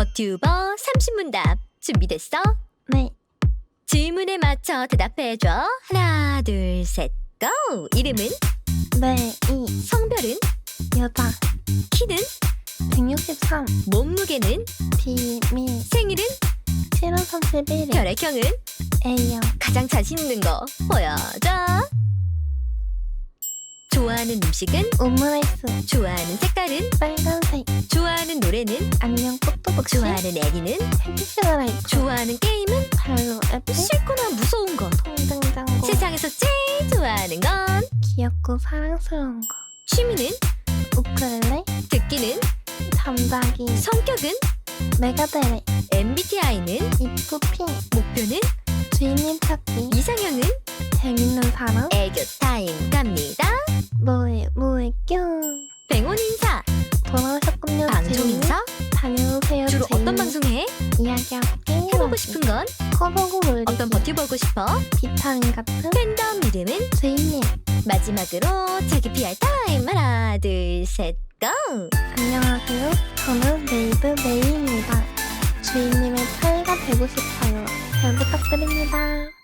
버튜버 30문답 준비됐어? 네, 질문에 맞춰 대답해줘. 하나, 둘, 셋, 고! 이름은? 네, 이, 성별은? 여자, 키는? 163, 몸무게는? 비밀, 생일은? 7월 31일, 혈액형은? A형, 가장 자신 있는 거 보여줘. 좋아하는 음식은? 오므라이스, 좋아하는 색깔은? 좋아하는 안녕 꽃도복시, 좋아하는 애니는? 헤비시가라이트, 좋아하는 게임은? 발로 애플, 싫거나 무서운 건? 통등장고, 세상에서 제일 좋아하는 건? 귀엽고 사랑스러운 거, 취미는? 우크렐레, 듣기는? 잠자기, 성격은? 메가데레, MBTI는? 이쁘피, 목표는? 주인님 찾기, 이상형은? 재밌는 사람, 애교 타임 갑니다. 뭐해, 뭐해, 뀨, 게임하고 해보고 싶은 건? 커보고 놀리기 어떤 버티 보고 싶어? 비타민 같은 팬덤 이름은? 주인님 마지막으로 자기 PR 타임 하나 둘셋 고! 안녕하세요 저는 메이드 메이입니다 주인님의 차이가 되고 싶어요 잘 부탁드립니다